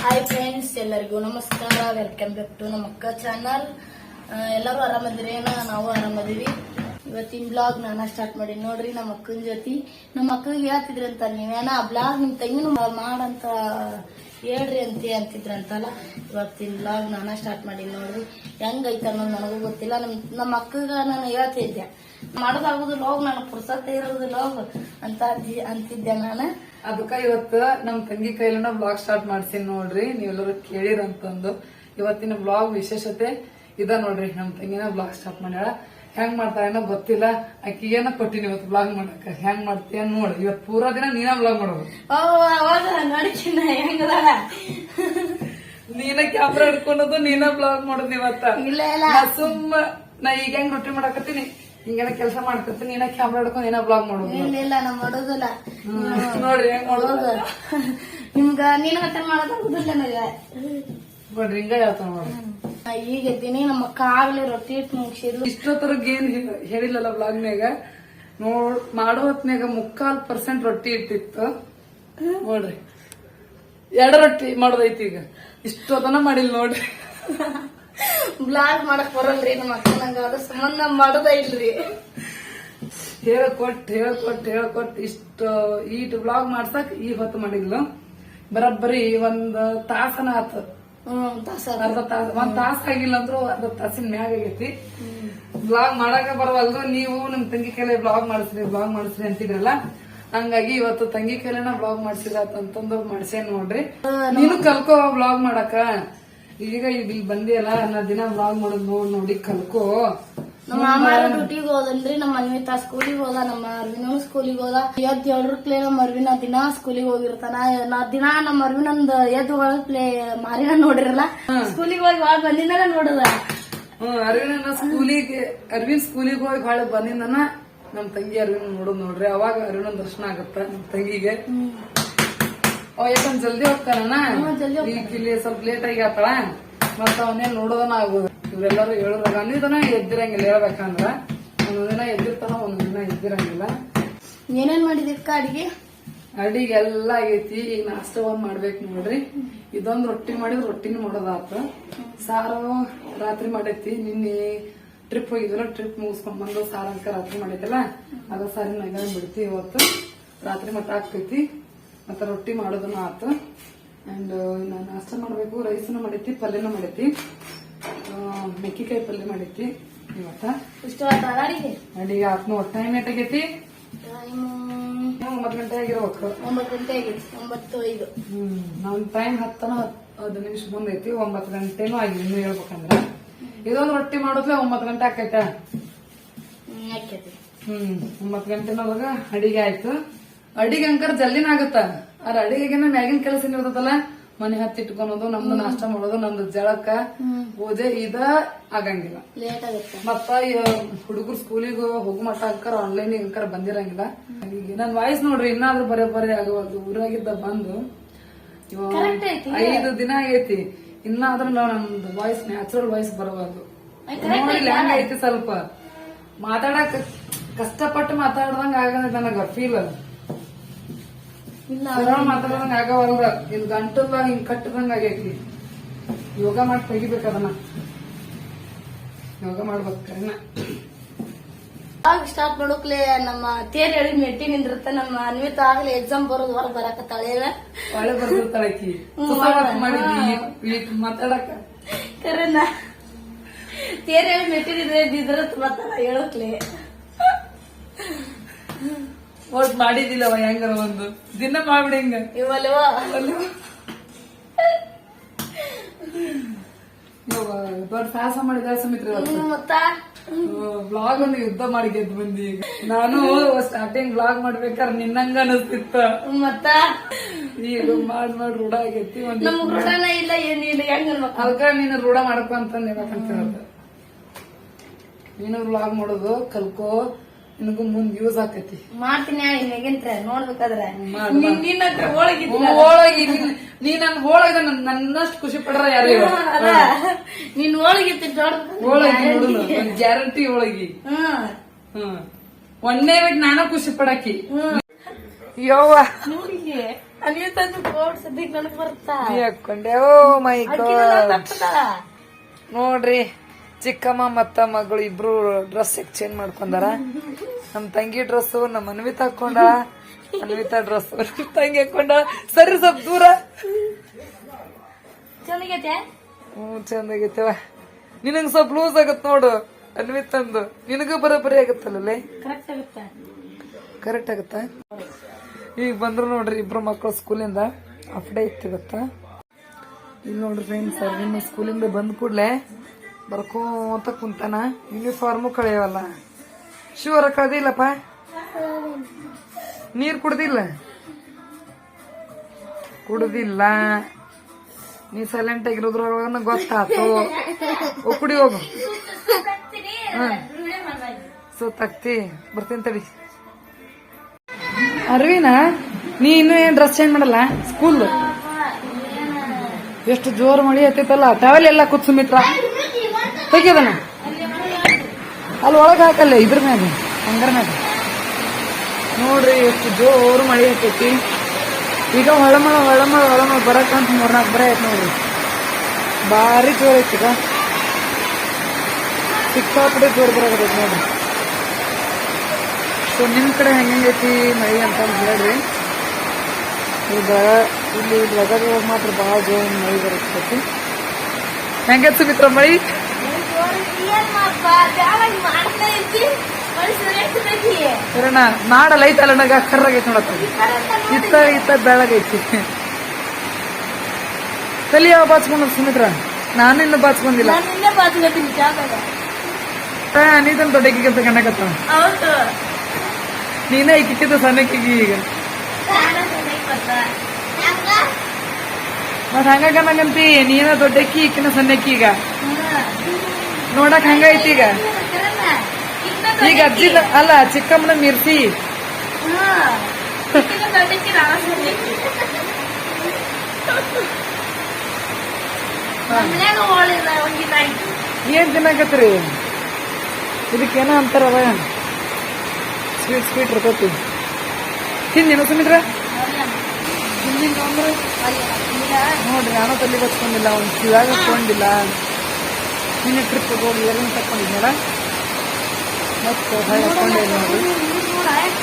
Hi friends ಎಲ್ಲರಿಗೂ ನಮಸ್ಕಾರ. Welcome back to ನಮ್ಮ ಅಕ್ಕ ಚಾನಲ್ ಎಲ್ಲರೂ ಆರಾಮದಿರೇನ ನಾವು ಆರಾಮದಿವಿ ಇವತ್ತಿನ ಬ್ಲಾಗ್ ನಾನು ಸ್ಟಾರ್ಟ್ ಮಾಡಿ ನೋಡ್ರಿ ನಮ್ಮ ಅಕ್ಕನ ಜೊತೆ. ನಮ್ಮ ಅಕ್ಕಗೆ ಹೇಳ್ತಿದ್ರಂತ, ನೀವೇನ ಆ ಬ್ಲಾಗ್ ನಿಮ್ ತಂಗಿನೂ ಮಾಡಂತ ಹೇಳ್ರಿ ಅಂತ ಅಂತಿದ್ರಂತಲ್ಲ. ಇವತ್ತಿನ ಬ್ಲಾಗ್ ನಾನು ಸ್ಟಾರ್ಟ್ ಮಾಡಿ ನೋಡ್ರಿ. ಹೆಂಗೈತ ಅನ್ನೋದು ನನಗೂ ಗೊತ್ತಿಲ್ಲ. ನಮ್ ನಮ್ಮ ಅಕ್ಕಗ ನಾನು ಹೇಳ್ತಿದ್ದೆ. ಮಾಡೋದಾಗುದು ಲೋಗ್ ನನಗೆ ಪುರ್ಸತ್ತೆ ಇರೋದು ಲೋಗ್ ಅಂತಿ- ಅಂತಿದ್ದೆ ನಾನು. ಅದಕ್ಕ ಇವತ್ತು ನಮ್ ತಂಗಿ ಕೈಲನ ಬ್ಲಾಗ್ ಸ್ಟಾರ್ಟ್ ಮಾಡ್ಸೀನಿ ನೋಡ್ರಿ. ನೀವೆಲ್ಲರೂ ಕೇಳಿರಂತಂದು ಇವತ್ತಿನ ಬ್ಲಾಗ್ ವಿಶೇಷತೆ ಇದ ನೋಡ್ರಿ. ನಮ್ ತಂಗಿನ ಬ್ಲಾಗ್ ಸ್ಟಾರ್ಟ್ ಮಾಡ್ಯಾಳ. ಹೆಂಗ್ ಮಾಡ್ತಾಳೇನೋ ಗೊತ್ತಿಲ್ಲ. ಆಕಿಗೇನ ಕೊಟ್ಟಿನಿ ಇವತ್ತು ಬ್ಲಾಗ್ ಮಾಡಕ. ಹೆಂಗ್ ಮಾಡ್ತೀಯ ನೋಡ್. ಇವತ್ ಪೂರಾ ದಿನ ನೀನ ಬ್ಲಾಗ್ ಮಾಡೋದು. ನೀನ ಕ್ಯಾಮ್ರಾ ಹಿಡ್ಕೊಳೋದು ನೀನ ಬ್ಲಾಗ್ ಮಾಡೋದು ಇವತ್ತ ಸುಮ್ಮ ನಾ ಈಗ ಹೆಂಗ್ ರೊಟ್ಟಿ ಮಾಡಕತ್ತೀನಿ? ಹಿಂಗೇನ ಕೆಲಸ ಮಾಡ್ತಿರ್ತೀನಿ ನೀನ ಕ್ಯಾಮ್ರಾ ಹಿಡ್ಕೊಂಡು ಏನೋ ಬ್ಲಾಗ್ ಮಾಡೋದು? ಇಲ್ಲ ಇಲ್ಲ ನಾ ಮಾಡೋದಿಲ್ಲ. ನೋಡ್ರಿ ಹೆಂಗ್ ಮಾಡೋದು? ನಿಮ್ಗ ನೀನ್ ಮತ್ತೆ ಮಾಡೋದಿಲ್ಲ ನನಗೆ. ನೋಡ್ರಿ ಹಿಂಗ ಹೇಳ್ತಾನ ನೋಡ್ರಿ. ಈಗ ಎದ್ದೀನಿ ನಮ್ಮ ಅಕ್ಕ ಆಗ್ಲೇ ರೊಟ್ಟಿ ಇಟ್ಟು ಮುಗಿಸಿದ್ರು ಇಷ್ಟೊತ್ತರ್ಗ ಏನ್ ಹೇಳಿಲ್ಲಲ್ಲ ಬ್ಲಾಗ್ನಾಗ ನೋಡ್ ಮಾಡೋ ಹೊತ್ನ್ಯಾಗ ಮುಕ್ಕಾಲ್ ಪರ್ಸೆಂಟ್ ರೊಟ್ಟಿ ಇಟ್ಟಿತ್ತು. ನೋಡ್ರಿ. ಎರಡು ರೊಟ್ಟಿ ಮಾಡೋದೈತಿ ಈಗ. ಇಷ್ಟೊತ್ತನ ಮಾಡಿಲ್ಲ ನೋಡ್ರಿ. ಬ್ಲಾಗ್ ಮಾಡಕ್ ಬರಲ್ರಿ ನಮ್ಮ ಅಕ್ಕ ನಂಗ ಅದ್ರ ಸಂಬಂಧ ಮಾಡೋದ ಇಲ್ರಿ. ಹೇಳ್ಕೊಟ್ ಹೇಳ್ಕೊಟ್ ಹೇಳ್ಕೊಟ್ ಇಷ್ಟು ಈಟ್ ಬ್ಲಾಗ್ ಮಾಡ್ಸಕ್ ಈ ಹೊತ್ತು ಮಾಡಿದ್ಲು. ಬರಬ್ಬರಿ ಒಂದ್ ತಾಸನ ಆತ. ಹ್ಮ್ ತಾಸ ಅರ್ಧ ತಾಸ ಒಂದ್ ತಾಸ ಆಗಿಲ್ಲ ಅಂದ್ರು ಅರ್ಧ ತಾಸಿನ ಮ್ಯಾಗ ಆಗೈತಿ. ಬ್ಲಾಗ್ ಮಾಡಾಕ ಬರವಲ್ದು ನೀವು ನಿಮ್ ತಂಗಿ ಕೈಲೇ ಬ್ಲಾಗ್ ಮಾಡಿಸ್ರಿ ಬ್ಲಾಗ್ ಮಾಡಿಸ್ರಿ ಅಂತಿದ್ರಲ್ಲ. ಹಂಗಾಗಿ ಇವತ್ತು ತಂಗಿ ಕೈಲೇನ ಬ್ಲಾಗ್ ಮಾಡ್ಸಿದಾತಂತಂದು ಮಾಡ್ಸೇನ್ ನೋಡ್ರಿ. ನೀನು ಕಲ್ಕೋ ಬ್ಲಾಗ್ ಮಾಡಕ. ಈಗ ಇಲ್ಲಿ ಬಂದಿಯಲ್ಲ ನಾ ದಿನ ಬ್ಲಾಗ್ ಮಾಡೋದ್ ನೋಡ್ ನೋಡಿ ಕಲ್ಕೋ. ನಮ್ಮ ಮಾಮ ಡ್ಯೂಟಿಗೆ ಹೋದನ್ರಿ ನಮ್ಮ ಅನ್ವಿತಾ ಸ್ಕೂಲಿಗೆ ಹೋದ ನಮ್ಮ ಅರ್ವಿನ ಸ್ಕೂಲಿಗೆ ಹೋದ. ಎದ್ ಏಳ್ರಕ್ಲೆ ನಮ್ಮ ಅರ್ವಿನ ದಿನ ಸ್ಕೂಲಿಗೆ ಹೋಗಿರ್ತಾನ. ನಾ ದಿನ ನಮ್ಮ ಅರ್ವಿನಂದ್ ಎದ್ ಒಳಗ್ಲೆ ಮಾರಿನ ನೋಡಿರಲ್ಲ. ಸ್ಕೂಲಿಗೆ ಹೋಗಿ ಒಳಗ್ ಬಂದಿನಲ್ಲ ನೋಡದ. ಹ್ಮ್ ಅರವಿಂದ ಸ್ಕೂಲಿಗೆ ಅರ್ವಿನ್ ಸ್ಕೂಲಿಗೆ ಹೋಗಿ ಹೊಳೆ ಬಂದಿನ ನಮ್ ತಂಗಿ ಅರ್ವಿನ್ ನೋಡೋದ್ ನೋಡ್ರಿ. ಅವಾಗ ಅರ್ವಿನ ದರ್ಶನ ಆಗತ್ತ ನಮ್ ತಂಗಿಗೆ. ಅವ ಯಾಕಂದ್ ಜಲ್ದಿ ಹೋಗ್ತಾನ. ಇಲ್ಲಿ ಸ್ವಲ್ಪ ಲೇಟ್ ಆಗಿ ಆತಳ. ಮತ್ತ ಅವನೇನ್ ನೋಡೋದನ ಆಗೋದು ಇವ್ರೆಲ್ಲರೂ ಹೇಳೋದಾಗ ಅನ್ನಿದನ ಎದ್ದಿರಂಗಿಲ್ಲ ಹೇಳ್ಬೇಕಂದ್ರ. ಒಂದಿನ ದಿನ ಎದ್ದಿರ್ತಾನ ಒಂದಿನ ದಿನ ಎದ್ದಿರಂಗಿಲ್ಲ. ಏನೇನ್ ಮಾಡಿದಿಕ್ಕ ಅಡಿಗೆ ಅಡಿಗೆ? ಎಲ್ಲ ಆಗೈತಿ. ಈಗ ನಾಷ್ಟ ಒಂದ್ ಮಾಡ್ಬೇಕು ನೋಡ್ರಿ. ಇದೊಂದ್ ರೊಟ್ಟಿ ಮಾಡಿದ್ರೆ ರೊಟ್ಟಿನ ಮಾಡೋದಾತ. ಸಾರು ರಾತ್ರಿ ಮಾಡೈತಿ. ನಿನ್ನೆ ಟ್ರಿಪ್ ಹೋಗಿದ್ವಲ್ಲ ಟ್ರಿಪ್ ಮುಗಿಸ್ಕೊಂಡ್ ಬಂದು ಸಾರು ಅಂತ ರಾತ್ರಿ ಮಾಡೈತಲ್ಲ ಅದ ಸಾರಿನ ಬಿಡ್ತಿ ಇವತ್ತು ರಾತ್ರಿ ಮತ್ತೆ ಆಗ್ತೈತಿ. ಮತ್ತ ರೊಟ್ಟಿ ಮಾಡೋದನ್ನು ಆತು. ಅಂಡ್ ನಾನು ನಾಷ್ಟ ಮಾಡಬೇಕು ರೈಸ್ನ ಮಾಡೈತಿ ಪಲ್ಯನ ಮಾಡೈತಿ. ಮೆಕ್ಕಿಕಾಯಿ ಪಲ್ಯ ಮಾಡೈತಿ ಇವತ್ತ. ಇಷ್ಟ ಅಡಿಗೆ? ಅಡಿಗೆ ಆತ್ ನೋಡ್ ಟೈಮ್ ಏಟಾಗೈತಿ ಒಂಬತ್ತು ಗಂಟೆ ಆಗಿರ್ಬೇಕು. ಒಂಬತ್ತು ಗಂಟೆ ಆಗೈತಿ ಒಂಬತ್ತು ಐದು. ಹ್ಮ್ ನಾವ್ ಟೈಮ್ ಹತ್ತನ ಹತ್ತು ನಿಮಿಷ ಬಂದೈತಿ ಒಂಬತ್ತು ಗಂಟೆನೂ ಆಗಿದೆ ಇನ್ನು ಹೇಳ್ಬೇಕಂದ್ರ. ಇದೊಂದು ರೊಟ್ಟಿ ಮಾಡೋದ್ಲೆ ಒಂಬತ್ತು ಗಂಟೆ ಆಕೈತ? ಹ್ಮ್, ಆಕೈತಿ. ಹ್ಮ್ ಒಂಬತ್ತು ಗಂಟೆನೊಳಗ ಅಡಿಗೆ ಆಯ್ತು. ಅಡಿಗೆ ಅಂಕರ್ ಜಲ್ದಿನ ಆಗತ್ತ. ಅದ್ರ ಅಡಿಗೆನ ಮ್ಯಾಗಿನ ಕೆಲಸ ಇರ್ತದಲ್ಲ? ಮನೆ ಹತ್ತಿ ಇಟ್ಕೊಳೋದು ನಮ್ದು ನಾಷ್ಟ ಮಾಡೋದು ನಮ್ದು ಜಳಕ ಪೂಜೆ ಇದ ಆಗಂಗಿಲ್ಲ. ಮತ್ತ ಹುಡುಗರು ಸ್ಕೂಲಿಗೆ ಹೋಗು ಮಟ್ಟ ಅಂಕರ್ ಆನ್ಲೈನ್ ಅಂಕರ್ ಬಂದಿರಂಗಿಲ್ಲ. ಈಗ ನನ್ ವಾಯ್ಸ್ ನೋಡ್ರಿ ಇನ್ನಾದ್ರೂ ಬರೇ ಬರೇ ಆಗವಲ್ದು ಊರಾಗಿದ್ದ ಬಂದು. ಐದು ದಿನ ಆಗೈತಿ ಇನ್ನಾದ್ರೂ ನಾವು ನಮ್ದು ವಾಯ್ಸ್ ನ್ಯಾಚುರಲ್ ವಾಯ್ಸ್ ಬರಬಾರ್ದು ನೋಡಿ ಹೆಂಗ್ ಐತಿ ಸ್ವಲ್ಪ. ಮಾತಾಡಕ್ ಕಷ್ಟಪಟ್ಟು ಮಾತಾಡ್ದಂಗ ಆಗದ ನನಗ ಫೀಲ್ ಇಲ್ಲ ಸರಳ ಮಾತಾಡ್ದಂಗ ಆಗವಲ್ದ ಇದು ಗಂಟಲ್ಲ ಹಿಂಗ್ ಕಟ್ಟದಂಗ ಆಗೈತಿ ಯೋಗ ಮಾಡಿ ತೆಗಿಬೇಕು ಅದನ್ನ. ಯೋಗ ಮಾಡ್ಬೇಕನ್ನ ಆಗ ಸ್ಟಾರ್ಟ್ ಮಾಡೋಕ್ಲೆ ನಮ್ಮ ತೇರ್ ಹೇಳಿ ಮೆಟ್ಟಿ ನಿಂದಿರುತ್ತೆ ನಮ್ಮ ಅನ್ವಿತ ಆಗ್ಲಿ ಎಕ್ಸಾಮ್ ಬರೋದು ಹೊರಗೆ ಬರಾಕತ್ತಾಳೆ ಒಳ್ಳೆ ಬರ್ದಿರ್ತಾಳಕಿ ಮಾತಾಡಕ. ಕರೆನ. ತೇರ್ ಹೇಳಿ ಮೆಟ್ಟಿ ನಿಂದ್ರೆ ಬಿದ್ರತ್ ಬರ್ತಾಳ ಹೇಳೋಕ್ಲೆ. ಒಟ್ ಮಾಡಿದಿಲ್ಲವ ಹೆಂಗಾರ ಒಂದು? ದಿನ ಮಾಡ್ಬಿಡಿ ಹಿಂಗ. ಇವಲ್ವ ದೊಡ್ಡ ಸಾಹಸ ಮಾಡಿದ ಸುಮಿತ್ರ ಬ್ಲಾಗ್ ಒಂದು ಯುದ್ಧ ಮಾಡಿ ಗೆದ್ದು ಬಂದಿ ನಾನು ಸ್ಟಾರ್ಟಿಂಗ್ ಬ್ಲಾಗ್ ಮಾಡ್ಬೇಕಾದ್ರೆ ನಿನ್ನಂಗ ಅನಿಸ್ತಿತ್ತ ಮತ್ತ? ಈಗ ಮಾಡ್ ಮಾಡಿ ರೂಢ ಆಗೈತಿ ಒಂದ್ ಇಲ್ಲ ಏನಿಲ್ಲ ಹೆಂಗ್ ಅದಕ್ಕ ನೀನು ರೂಢ ಮಾಡ್ಕೊ ಅಂತ ನೀನು ಬ್ಲಾಗ್ ಮಾಡೋದು ಕಲ್ಕೋ ನಿನಗೂ ಮುಂದ್ ಯೂಸ್ ಆಕೈತಿ. ಮಾಡ್ತೀನಿ ಹೇಳಿ ನೆಗಿಂತ್ರ ನೋಡ್ಬೇಕಾದ್ರೆ. ನಿನ್ನ ಹತ್ರ ಹೋಳಿಗಿದ್ಲ ಹೋಳಗಿ ನೀ ನನ್ ಹೋಳಗ ನನ್ನಷ್ಟು ಖುಷಿ ಪಡ್ರ ಯಾರು ನೀನ್ ಹೋಳಿಗಿತ್ತು ಹೋಳಗಿ ನೋಡು ಗ್ಯಾರಂಟಿ ಹೋಳಗಿ. ಒಂದೇ ಬಿಟ್ಟು ನಾನು ಖುಷಿ ಪಡಕಿ. ಯೋವ ನೋಡಿಗೆ ಅನ್ವಿತಂದು ಕೋಡ್ ಸದ್ಯಕ್ ನನಗ್ ಬರ್ತಾ. ಹಾಕೊಂಡೆ. ಓ ಮೈ ನೋಡ್ರಿ. ಚಿಕ್ಕಮ್ಮ ಮತ್ತ ಮಗಳು ಇಬ್ರು ಡ್ರೆಸ್ ಎಕ್ಸ್ಚೇಂಜ್ ಮಾಡ್ಕೊಂಡಾರ. ನಮ್ ತಂಗಿ ಡ್ರೆಸ್ ನಮ್ ಅನ್ವಿತ ಹಾಕೊಂಡ ಅನ್ವಿತಾ ಡ್ರೆಸ್ ತಂಗಿ ಹಾಕೊಂಡ ಸರಿ ಸ್ವಲ್ಪ ದೂರ. ಹ್ಮ್ ಚಂದಾಗೈತವ ನಿನಗ್ ಸ್ವಲ್ಪ ಲೂಸ್ ಆಗತ್ ನೋಡು ಅನ್ವಿತಂದು. ನಿನಗೂ ಬರೋಬ್ಬರಿ ಆಗತ್ತಲ್ಲೇ ಕರೆಕ್ಟ್ ಆಗುತ್ತೆ? ಕರೆಕ್ಟ್ ಆಗತ್ತ? ಈಗ ಬಂದ್ರು ನೋಡ್ರಿ ಇಬ್ರು ಮಕ್ಕಳು ಸ್ಕೂಲಿಂದ. ಹಾಫ್ ಡೇ ಇತ್ತು ಇವತ್ತ. ಇಲ್ಲಿ ನೋಡ್ರಿ ಫ್ರೆಂಡ್ಸ್ ನಿಮ್ಮ ಸ್ಕೂಲಿಂದ ಬಂದ್ ಕೂಡ್ಲೆ ಬರ್ಕೋತ ಕುಂತಾನ. ಯೂನಿಫಾರ್ಮು ಕಳೆಯವಲ್ಲ ಶೂ ಹೊರ ಕಳ್ದಿಲ್ಲಪ್ಪ ನೀರ್ ಕುಡ್ದಿಲ್ಲ? ಕುಡ್ದಿಲ್ಲ. ನೀ ಸೈಲೆಂಟ್ ಆಗಿರೋದ್ರೊಳಗ ಗೊತ್ತಾತು. ಕುಡಿ ಹೋಗು. ಸೊ ಬರ್ತೀನಿ ತಡಿ. ಅರ್ವಿನ, ನೀ ಇನ್ನೂ ಏನ್ ಡ್ರೆಸ್ ಚೇಂಜ್ ಮಾಡಲ್ಲ? ಸ್ಕೂಲ್ ಎಷ್ಟು ಜೋರು ಮಳಿ ಹತ್ತೈತಲ್ಲ ಟವೆಲ್ ಎಲ್ಲ ಕುತ್ಸು ಸುಮಿತ್ರ ತೆಗಿದನ ಅಲ್ಲಿ ಒಳಗೆ ಹಾಕಲ್ಲ, ಇದ್ರ ಮ್ಯಾಗ ಹಂಗರ ಮ್ಯಾಗ. ನೋಡ್ರಿ ಎಷ್ಟು ಜೋರು ಮಳೆ ಹತ್ತೈತಿ ಈಗ ಹೊಳಮಳ ಹೊಳಮಳ ಹೊಳಮಳ ಬರಕಂತ ಮೂರ್ನಾಲ್ಕು ಬರ ಐತಿ ನೋಡ್ರಿ. ಭಾರಿ ಜೋರ್ ಐತಿ ಈಗ. ಸಿಕ್ಕಾಪಟ್ಟೆ ಜೋರ್ ಬರಾಕತ್ತೈತಿ ನೋಡ್ರಿ. ಸೊ, ನಿಮ್ ಕಡೆ ಹೆಂಗೈತಿ ಮಳಿ ಅಂತ ಹೇಳ್ರಿ. ಈಗ ಇಲ್ಲಿ ಗದಗ ಮಾತ್ರ ಭಾಳ ಜೋರು ಮಳೆ ಬರ್ತೈತಿ ಹೆಂಗೈತಿ ಮಿತ್ರ ಮಳಿ? ಕರಣ ನಾಡಲ್ಲ ನಗ ಕರ್ರಾಗೈತಿ ನೋಡತ್ತ ಇತ್ತ ಇತ್ತ ಬೆಳಗೈತಿ. ತಲಿ ಯಾವ ಬಾಚ್ಕೊಂಡ ಸುಮಿತ್ರ? ನಾನು ಇನ್ನು ಬಾಚ್ಕೊಂಡಿಲ್ಲ. ನೀನ್ ದೊಡ್ಡ ನೀನ ಅಂತ ಕಣ್ಣಕತ್ತ ಸಣ್ಣ ನೀನೇ ಇಕ್ಕಿದ್ದು ಸಣ್ಣಕ್ಕಿಗೆ ಈಗ ಮತ್ತ ಹಂಗ ನಂಗಂತಿ ನೀನ ದೊಡ್ಡಕ್ಕಿ ಈಕಿನ ಸಣ್ಣಕ್ಕಿ ಈಗ. ನೋಡಕ್ ಹಂಗೈತಿ ಈಗ. ಈಗ ಅಜ್ಜಿ ಅಲ್ಲ ಚಿಕ್ಕಮ್ಮನ ಮಿರ್ಸಿ ಏನ್ ತಿನ್ನಕತ್ರಿ ಇದಕ್ಕೇನೋ ಅಂತಾರವ ಸ್ವೀಟ್ ಸ್ವೀಟ್ ಇರ್ತೈತಿ. ತಿಂದಿನ ಸುಮಿತ್ರ? ತಿಂದಿನ ಅಂದ್ರೆ ನೋಡ್ರಿ ನಾನು ತಲೆ ಬಚ್ಕೊಂಡಿಲ್ಲ ಒಂದು ಕಿವಾಗ ಹಾಕೊಂಡಿಲ್ಲ ನಿನ್ನೆ ಟ್ರಿಪ್ ಹೋಗಿ ಏನೇನು ತಕೊಂಡಿದ್ನಲ್ಲ ಮತ್ತೆ ಹಾಕೊಂಡೆ ನೋಡಿ.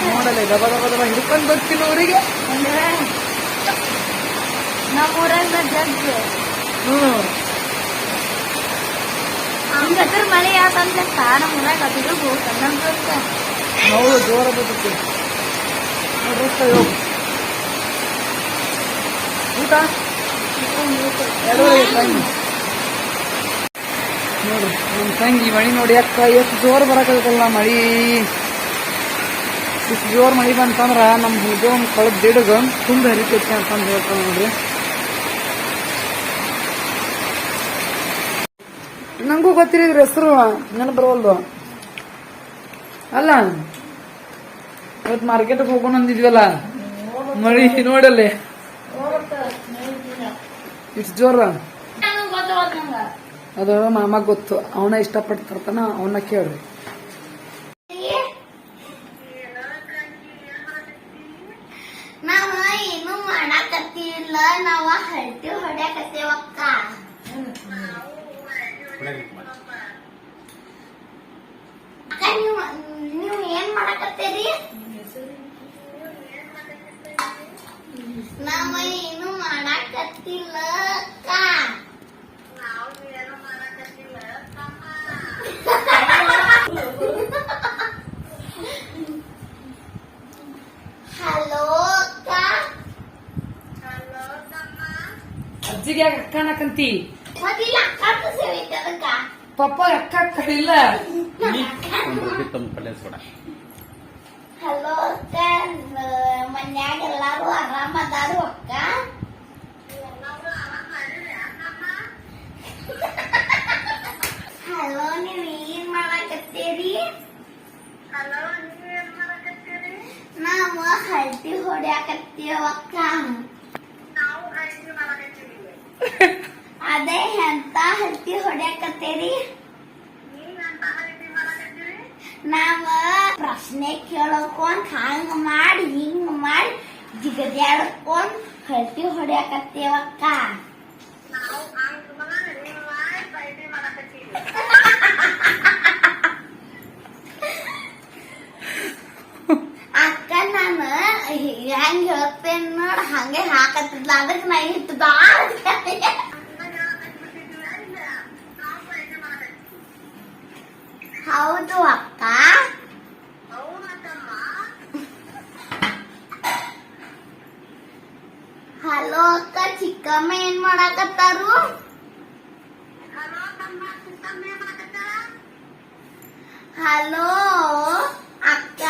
ನೋಡಲ್ಲ ದಬ ದಬ ದಬ ಹಿಡ್ಕೊಂಡು ಬರ್ತೀನಿ ಅವರಿಗೆ ಹ್ಮ್. ಹಂಗದ್ರ ಮಳೆ ಯಾಕಂದ್ರೆ ನಮ್ಮೂರಾಗ ಅದಿರು ಹೋಗ್ತಂತ ನಾವು ಜೋರ ಬರ್ತೈತಿ ನೋಡ್ರಿ ಹೋಗು ಊಟ? ಎರಡು ನೋಡ್ರಿ ನಮ್ಮ ತಂಗಿ ಮಳೆ ನೋಡಿ ಅಕ್ಕ, ಎಷ್ಟು ಜೋರು ಬರಕತ್ತಲ್ಲ ಮಳಿ. ಇಷ್ಟು ಜೋರು ಮಳಿ ಬಂತಂದ್ರೆ ನಮ್ಮ ಹುಡುಗ ಕಳೆದ ದಿಡಗ ತುಂಬ ಹರಿತೈತಿ ಅಂತಂದು ಹೇಳ್ತಾರೆ ನೋಡ್ರಿ. ನಂಗೂ ಗೊತ್ತಿರಿದ್ರಿ ಹೆಸರು, ನೆನಪು ಬರವಲ್ದು. ಅಲ್ಲ ಇವತ್ತು ಮಾರ್ಕೆಟಿಗೆ ಹೋಗೋಣ ಅಂದಿದ್ವಲ್ಲ, ಮಳಿ ನೋಡಲ್ಲಿ. ಇಷ್ಟು ಜೋರ ಅದು ಮಾಮ ಗೊತ್ತು. ಅವನ ಇಷ್ಟಪಟ್ಟು ತರ್ತಾನ ಅವನ್ನ ಕೇಳ್ರಿ ನಾವ ಏನು ಮಾಡಾಕತ್ತಿಲ್ಲ ನಾವ ಹರಟಿ ಹೊಡ್ಯಾಕತ್ತೇವಕ್ಕ ಅಕ್ಕ ನೀವು ನೀವು ಏನ್ ಮಾಡಾಕತ್ತೀರಿ ನಾವ ಏನು ಮಾಡಾಕತ್ತಿಲ್ಲ ಅಕ್ಕ ಹಲೋ ಅಕ್ಕ ಅಜ್ಜಿಗೆ ಯಾಕೆ ಅಕ್ಕ ಅನ್ನಕಂತಿ ಮತ್ತಿಲ್ಲ ಅಕ್ಕ ಸೇವಿತದಕ್ಕ ಪಪ್ಪ ಅಕ್ಕ ಅಕ್ಕ ಇಲ್ಲ ಹಲೋ ಅಕ್ಕ ಮನ್ಯಾಗ ಎಲ್ಲಾರು ಆರಾಮದಾರು ಅಕ್ಕ ಹಲೋ ನೀವ್ ಏನ್ ಮಾಡಾಕತ್ತೀರಿ ನಾವು ಹಲ್ದಿ ಹೊಡ್ಯಾಕತ್ತೀವ ಅಕ್ಕ ಅದೇ ಎಂತ ಹಲ್ದಿ ಹೊಡ್ಯಾಕತ್ತೇರಿ? ನಾವ ಪ್ರಶ್ನೆ ಕೇಳೋಕೊಂಡ್ ಹಂಗ ಮಾಡಿ ಹಿಂಗ ಮಾಡಿ ಜಿಗದ್ಯಾಡ್ಕೊಂಡ್ ಹಲ್ಟಿ ಹೊಡ್ಯಾಕತ್ತೇವಕ್ಕ ಅಕ್ಕ ನಾನು ಹೆಂಗ್ ಹೇಳ್ತೇನ್ ನೋಡ ಹಂಗೆ ಹಾಕತ್ತಿದ್ಲ. ಅದಕ್ಕೆ ನಾ ಇಟ್ಟು ಹೌದು ಅಕ್ಕ. ಹಲೋ ಅಕ್ಕ, ಚಿಕ್ಕಮ್ಮ ಏನ್ ಮಾಡಾಕತ್ತಾರು? ಹಲೋ ಅಕ್ಕ,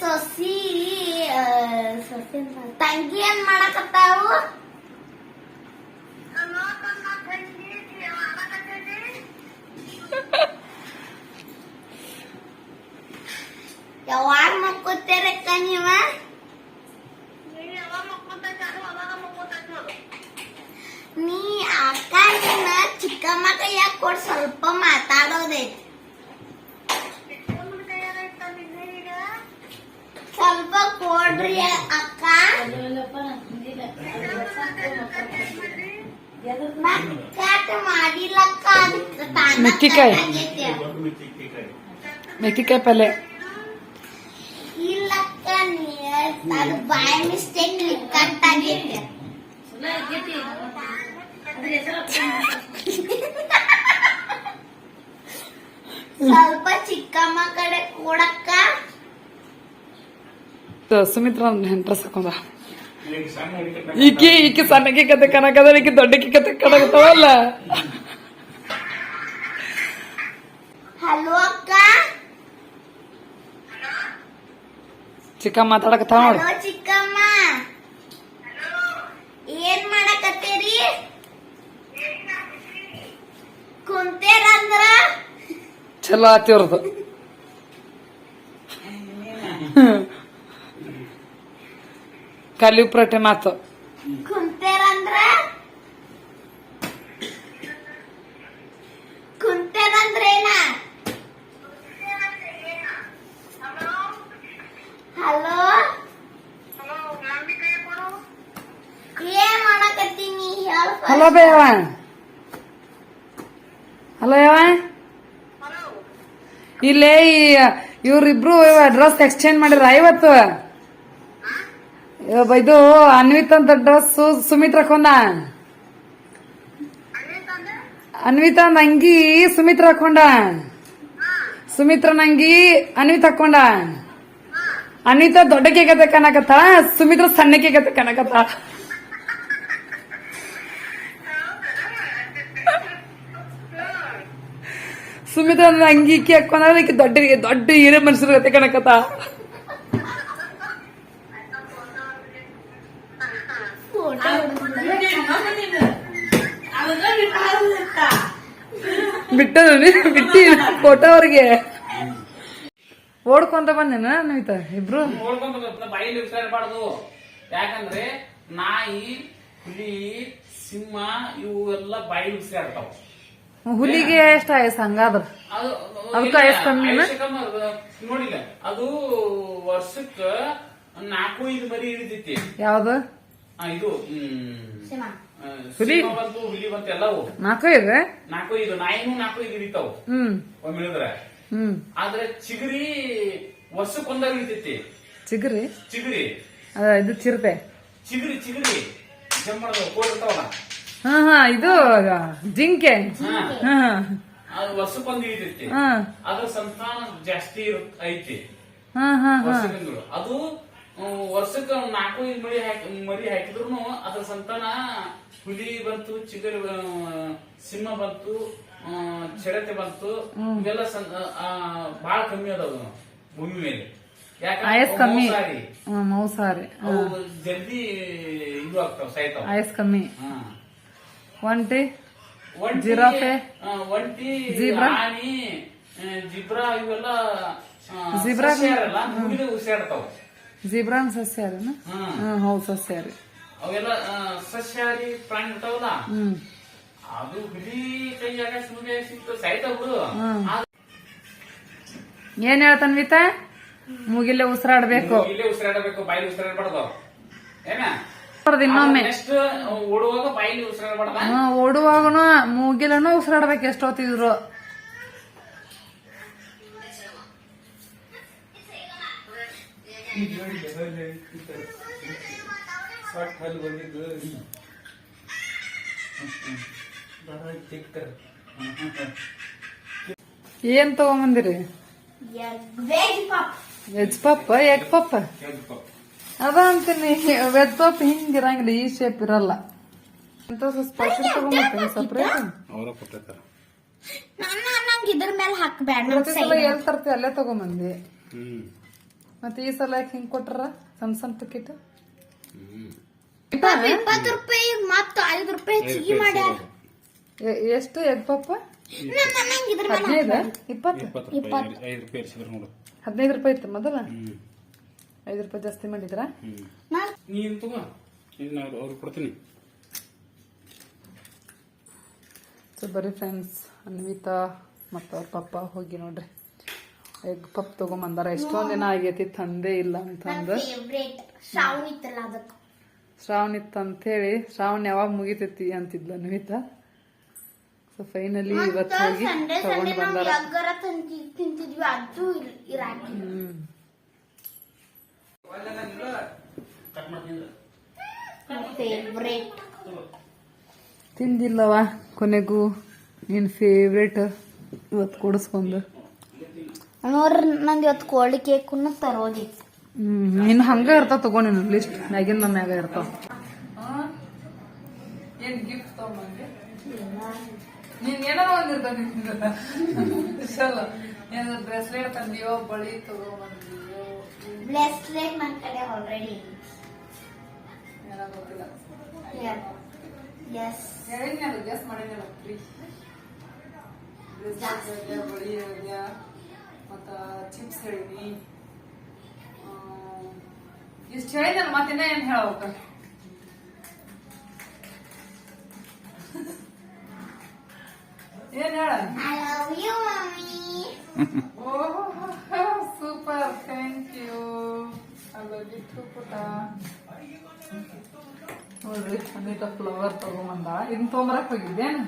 ಸೊಸಿ. ತಂಗಿ ಏನ್ ಮಾಡಾಕತ್ತಾವು? ಯಾವಾಗ ಮಕ್ಕೋತೀರಕ್ಕ ನೀವ? ನೀ ಅಕ್ಕ ಚಿಕ್ಕಮ್ಮ ಕೈಯಾಗ ಕೊಡ್ ಸ್ವಲ್ಪ ಮಾತಾಡೋದೈತಿ? ಸ್ವಲ್ಪ ಕೊಡ್ರಿ ಅಕ್ಕ. ನಾ ಕಟ್ ಮಾಡಿಲ್ಲಕ್ಕ ಮೆಕ್ಕಿಕಾಯಿ. ಮೆಕ್ಕಿಕಾಯಿ ಪಲ್ಯ. ಇಲ್ಲಕ್ಕ ಅದು ಬಾಯ್ ಮಿಸ್ಟೇಕ್ ಕಟ್ ಆಗೈತೆ ಸ್ವಲ್ಪ ಚಿಕ್ಕಮ್ಮ ಕಡೆ ಕೊಡಕ್ಕ. ಸುಮಿತ್ರ ಡ್ರೆಸ್ ಹಾಕೊಂಡ ಈಕಿ ಈಕಿ ಸಣ್ಣಕ್ಕೆ ಕತೆ ಕನಕದ ಈಕಿ ದೊಡ್ಡಕ್ಕೆ ಕತೆ ಕನಕತ್ತವಲ್ಲ ಹಲೋ ಅಕ್ಕ. ಚಿಕ್ಕ ಮಾತಾಡಕತ್ತಾವ ನೋಡು. ಹಲೋ ಚಿಕ್ಕಮ್ಮ. ಏನ್ ಮಾಡಕತ್ತೀರಿ? ಕುಂತೇರಂದ್ರ? ಚಲೋ ಆತಿವ್ರದು ಕಲಿಯುಪ್ರಟೆ ಮಾತು. ಕುಂತೇರಂದ್ರ? ಕುಂತೇರಂದ್ರೇನ ಹಲೋ? ಏನ್ ಮಾಡಕತ್ತೀನಿ ಹೇಳ ಹಲೋ ಬೇವ ಹಲೋ ಯಾವ ಇಲ್ಲೇ ಈ ಇವ್ರಿಬ್ರು ಡ್ರೆಸ್ ಎಕ್ಸ್ಚೇಂಜ್ ಮಾಡಿರ ಇವತ್ತು ಇವ- ಇದು ಅನ್ವಿತ್ ಅಂತ ಡ್ರೆಸ್ ಸುಮಿತ್ರ ಹಾಕೊಂಡ? ಅನ್ವಿತ ಅಂಗಿ ಸುಮಿತ್ರ ಹಾಕೊಂಡ? ಸುಮಿತ್ರನ ಅಂಗಿ ಅನ್ವಿತ್ ಹಾಕೊಂಡ? ಅನ್ವಿತ ದೊಡ್ಡಕ್ಕೆ ಕತೆ ಕನಕತ್ತ ಸುಮಿತ್ರ ಸಣ್ಣಕ್ಕೆ ಕತೆ ಕನಕತ್ತ ಸುಮಿತ್ರ ಅಂಗಿ ಇಕ್ಕಿ ಹಾಕೊಂಡ ದೊಡ್ಡ ದೊಡ್ಡ ಹಿರೇ ಮನುಷ್ಯರ ಕತೆ ಕನಕತ್ತ ಬಿಟ್ಟದ ಬಿಟ್ಟಿ ಫೋಟೋ ಅವ್ರಿಗೆ ಓಡ್ಕೊಂತ ಬಂದೇನ ಅನ್ವಿತ ಇಬ್ರು? ಯಾಕಂದ್ರೆ ನಾಯಿ ಹುಲಿ ಸಿಂಹ ಇವು ಎಲ್ಲ ಬಾಯಿ ಉಸಿರಾಡ್ತಾವ ಹುಲಿಗೆ ಎಷ್ಟ ಆಯಸ್ ಹಂಗಾದ್ರ? ಅದು ಅದಕ್ಕ ಎಷ್ಟ್ ಕಮ್ಮಿ. ನೋಡಿಲ್ಲ. ಅದು ವರ್ಷಕ್ಕ ನಾಲ್ಕು ಐದು ಮರಿ ಹಿಡಿತೈತಿ. ಯಾವ್ದು? ಆ, ಇದು ಹುಲಿ? ಬಂತು ಹುಲಿ ಬಂತು ಎಲ್ಲವು ನಾಲ್ಕು ಇದೆ? ನಾಲ್ಕು ಐದು ನಾಯಿನೂ ನಾಲ್ಕು ಐದು ಹಿಡಿತಾವ ಹ್ಮ್. ಒಮ್ಮೆ ಹಿಡಿದ್ರೆ ಹ್ಮ್. ಆದ್ರೆ ಚಿಗರಿ ವರ್ಷಕ್ಕೊಂದಾಗ ಹಿಡಿತೈತಿ ಚಿಗ್ರಿ? ಚಿಗರಿ. ಅದ ಇದು ಚಿರತೆ. ಚಿಗರಿ ಚಿಗರಿ. ಜಮ್ಮಡದ ಕೋಡ್ ಇರ್ತಾವಲ್ಲ. ಹಾ ಹಾ ಇದು ಜಿಂಕೆ. ಹಾ. ಅದು ವರ್ಷಕ್ಕೊಂದು ಹಾ. ಅದ್ರ ಸಂತಾನ ಜಾಸ್ತಿ ಐತಿ. ಹಾ ಹಾ ಹಾ. ಅದು ವರ್ಷಕ್ಕೆ ನಾಲ್ಕು ಮರಿ ಹಾಕಿ ಮರಿ ಹಾಕಿದ್ರು ಅದ್ರ ಸಂತಾನ ಹುಲಿ ಬಂತು ಚಿಗರಿ ಸಿಂಹ ಬಂತು ಚಿರತೆ ಬಂತು ಇವೆಲ್ಲ ಬಹಳ ಕಮ್ಮಿ ಅದಾವ ಭೂಮಿ ಮೇಲೆ. ಯಾಕಂದ್ರೆ ಆಯಸ್ ಕಮ್ಮಿ. ಮೌಸಾರಿ. ಜಲ್ದಿ ಇದು ಆಗ್ತಾವ ಸಾಯ್ತಾವ. ಆಯಸ್ ಕಮ್ಮಿ. ಹಾ. ಒಂಟಿ ಜಿರಾಫೆ? ಒಂಟಿ ಆ, ಜಿಬ್ರಾ ಇವೆಲ್ಲ ಜಿಬ್ರಾ? ಮುಗಿಲು ಉಸಿರಾಡ್ತಾವ ಜಿಬ್ರಾನ್ ಸಸ್ಯ ಹ್ಮ್ ಹೌದು ಸಸ್ಯಾಹಾರಿ ಅವೆಲ್ಲ ಸಸ್ಯಹಾರಿ ಪ್ರಾಣಿ ಇರ್ತಾವಲ್ಲ? ಅದು ಹುಲಿ ಕೈಯಾಗ ಸುಮ್ಮನೆ ಸಿಕ್ತು ಸಾಯ್ತಾವ ಬಿಡು. ಏನ್ ಹೇಳ್ತಾನ್ವಿತ ಮುಗಿಲೆ ಉಸಿರಾಡ್ಬೇಕು. ಇಲ್ಲೇ ಉಸಿರಾಡಬೇಕು ಬಾಯಿ ಉಸಿರಾಡಬಾರ್ದು. ಏನ? ಬರ್ದ್ ಇನ್ನೊಮ್ಮೆ. ನೆಕ್ಸ್ಟ್ ಓಡುವಾಗ ಮುಗಿಲನ್ನು ಉಸಿರಾಡಬಾರ್ದ? ಹಾ, ಓಡುವಾಗನು ಮೂಗಿಲನು ಉಸಿರಾಡ್ಬೇಕು ಎಷ್ಟೊತ್ತಿದ್ರು. ಏನ್ ತಗೊಂಬಂದಿರಿ? Veg puff. ಪಪ್ಪ ಎಗ್ ಪಪ್ಪ ಅದ ಅಂತೀನಿ. ವೆಜ್ ಪಪ್ ಹಿಂಗಿರಂಗಿಲ್ಲ ಈ ಶೇಪ್ ಇರಲ್ಲ. ಅಂತ ಸ್ಪೆಷಲ್ ತಗೊಂಬರ್ತೀನಿ ಸಪ್ರೇಟ್ ಇದ್ರ ಮೇಲೆ ಹಾಕ್ಬೇಡ ಪ್ರತಿ ಸಲ ಎಲ್ ತರ್ತಿ ಅಲ್ಲೇ ತಗೊಂಬಂದಿ? ಮತ್ತೆ ಈ ಸಲ ಯಾಕೆ ಹಿಂಗ್ ಕೊಟ್ರ ಸಣ್ಣ ಸಣ್ಣ ಟಿಕೆಟ್ ಇಪ್ಪತ್ತು ರೂಪಾಯಿ ಮತ್ತ ಐದು ರೂಪಾಯಿ ಹೆಚ್ಚಿಗೆ ಮಾಡ್ಯಾರ. ಎಷ್ಟು ಇದ್ರ ಮೇಲೆ ಹದಿನೈದ? ಇಪ್ಪತ್ತು? ಇಪ್ಪತ್ತು ರೂಪಾಯಿ ಐದು ರೂಪಾಯಿ ಎರ್ಸಿದ್ರು ನೋಡು. ಹದಿನೈದು ರೂಪಾಯಿ ಇತ್ತು ಮೊದಲ? ಹ್ಮ್. ಐದು ರೂಪಾಯಿ ಜಾಸ್ತಿ ಮಾಡಿದ್ರ? ಹ್ಮ್. ನಾನ್ ನೀನ್ ತಗೋ. ಇನ್ನು ಅವ್ರು ಅವ್ರಿಗೆ ಕೊಡ್ತೀನಿ. ಸೊ ಬರೀ ಫ್ರೆಂಡ್ಸ್ ಅನ್ವಿತಾ ಮತ್ತು ಅವ್ರ ಪಪ್ಪ ಹೋಗಿ ನೋಡ್ರಿ. ಎಗ್ ಪಪ್ ತಗೊಂಬಂದಾರ. ಎಷ್ಟೊಂದ್ ದಿನ ಆಗೈತಿ ತಂದೆ ಇಲ್ಲ ಅಂತಂದು. ಫೇವ್ರೇಟ್ ಶ್ರಾವಣ ಇತ್ತಲ್ಲ ಅದಕ್ಕೆ. ಶ್ರಾವಣ ಇತ್ತು ಅಂತೇಳಿ ಶ್ರಾವಣ ಯಾವಾಗ ಮುಗಿತೈತಿ ಅಂತಿದ್ಲು ಅನ್ವಿತಾ. ಸೊ ಫೈನಲಿ ಇವತ್ತು ಹೋಗಿ ನಾವು ಬಂದಾರ. ತಿಂದಿಲ್ಲವ ಕೊನೆಗೂ ನಿನ್ ಫೇವ್ರೇಟ್ ಇವತ್ತು ಕೊಡಿಸ್ಕೊಂಡು. ನೋಡ್ರಿ ನಂದು ಇವತ್ತು ಕೋಳಿ ಕೇಕ್ ತರೋದಿತ್ತು. ಹ್ಮ್ ನೀನ್ ಹಂಗ ಇರ್ತಾವ ತಗೋ ನೀನು ಲಿಸ್ಟ್ ಮ್ಯಾಗಿನ ಮ್ಯಾಗ ಇರ್ತಾವ. ಏನ್ ಗಿಫ್ಟ್ ತಗೊಂಬಂದೆ ನೀನ್ ಏನೋ ಒಂದಿರ್ತಾವ ಏನಾದ್ರು ಬ್ರೆಸ್ಲೆಟ್ ತಂದಿಯೋ ಬಳಿ ತಗೊಂಬಂದಿಯೋ ಬ್ರೆಸ್ಲೆಟ್ ನನ್ನ ಕಡೆ ಆಲ್ರೆಡಿ ಏನೋ ಗೊತ್ತಿಲ್ಲ. ಎಸ್ ಹೇಳಿದ್ನಲ್ಲ ಗೆಸ್ ಮಾಡಿದ್ನಲ್ಲ ಫ್ರೀ ಬ್ರೆಸ್ಲೆಟ್ ಬಳಿ ಹೇಳಿದ್ಯಾ ಮತ್ತ ಚಿಪ್ಸ್ ಹೇಳಿನಿ ಇಷ್ಟು ನನ್ನ ಮತ್ತಿನ್ನ ಏನ್ ಹೇಳಬೇಕ? ಏನ್ ಹೇಳ? ಸೂಪರ್ ಥ್ಯಾಂಕ್ ಯು ಪುಟ ನೋಡ್ರಿ ಅನಿತಾ ಫ್ಲವರ್ ತಗೊಂಬಂದ. ಇದನ್ನ ತೊಗೊಂಬರಕ್ ಹೋಗಿದ್ದೇನ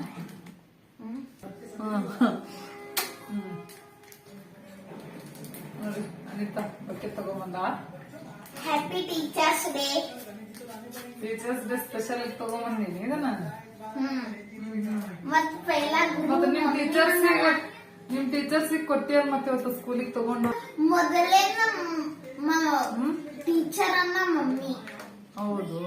ನೋಡ್ರಿ ಅನಿತಾ ಬಟ್ಟೆ ತಗೊಂಬಂದ. Happy teachers day teachers day special ತಗೊಂಬಂದಿನಿ ಇದನ್ನ? ಮತ್ ಪೈಲಾ ಮತ್ತೆ ನಿಮ್ ಟೀಚರ್ಸ್ ನಿಮ್ ಟೀಚರ್ಸ್ ಕೊಟ್ಟಿಯಲ್ಲ ಮತ್ತೆ ಇವತ್ತು ಸ್ಕೂಲಿಗೆ ತಗೊಂಡು ಮೊದಲೇ ನಮ್ಮ ಟೀಚರ್ ಅನ್ನ ಮಮ್ಮಿ. ಹೌದು.